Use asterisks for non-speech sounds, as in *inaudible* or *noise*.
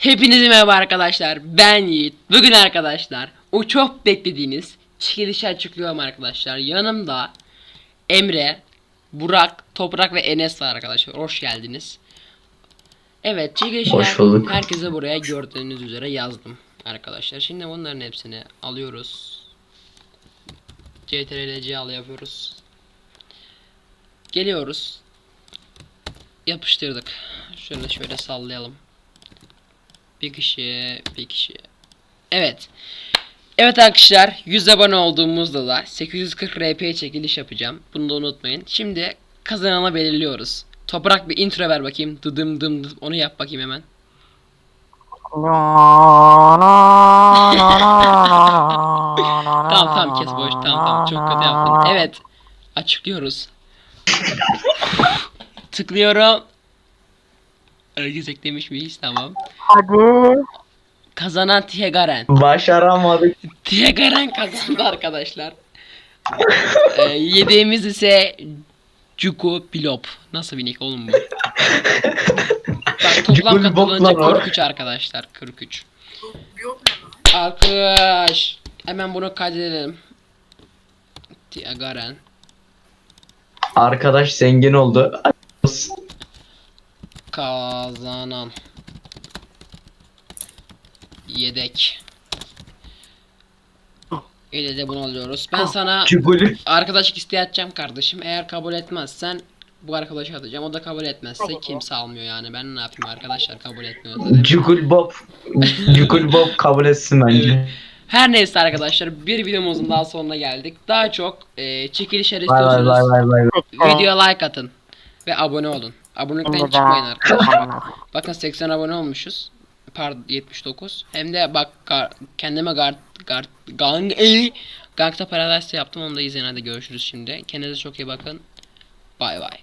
Hepinize merhaba arkadaşlar. Ben Yiğit. Bugün arkadaşlar o çok beklediğiniz çekilişi açıklıyorum arkadaşlar. Yanımda Emre, Burak, Toprak ve Enes var arkadaşlar. Hoş geldiniz. Evet çekilişi Hoş bulduk. herkese buraya gördüğünüz üzere yazdım arkadaşlar. Şimdi bunların hepsini alıyoruz. CTRL-C al yapıyoruz. Geliyoruz. Yapıştırdık. Şöyle şöyle sallayalım. Bir kişi, bir kişi. Evet. Evet arkadaşlar 100 abone olduğumuzda da 840 RP çekiliş yapacağım. Bunu da unutmayın. Şimdi kazananı belirliyoruz. Toprak bir intro ver bakayım. Dıdım dım dım. Onu yap bakayım hemen. Tamam tamam kes boş. Tamam tamam çok kötü yaptın. Evet. Açıklıyoruz. *laughs* Tıklıyorum. Herkes eklemiş miyiz? Tamam. Hadi. Kazanan Tiegaren. Başaramadık. Tiegaren kazandı arkadaşlar. ee, yediğimiz ise Cuku Pilop. Nasıl bir nick oğlum bu? Bak toplam katılınca lan o. 43 arkadaşlar. 43. Arkadaş. Hemen bunu kaydedelim. Tiegaren. Arkadaş zengin oldu. Kazanan. Yedek. İle de bunu alıyoruz. Ben sana Cuguli. arkadaşlık isteği atacağım kardeşim. Eğer kabul etmezsen bu arkadaşı atacağım. O da kabul etmezse kimse almıyor yani. Ben ne yapayım arkadaşlar kabul etmiyor. Cugul Bob. Cugul Bob kabul etsin bence. Evet. Her neyse arkadaşlar bir videomuzun daha sonuna geldik. Daha çok e, çekilişler istiyorsanız videoya like atın. Ve abone olun. Abonelikten çıkmayın arkadaşlar. Bak, bakın 80 abone olmuşuz. Pardon 79. Hem de bak gar- kendime guard guard gang e, Gangsta Paradise yaptım. Onu da izleyin hadi görüşürüz şimdi. Kendinize çok iyi bakın. Bay bay.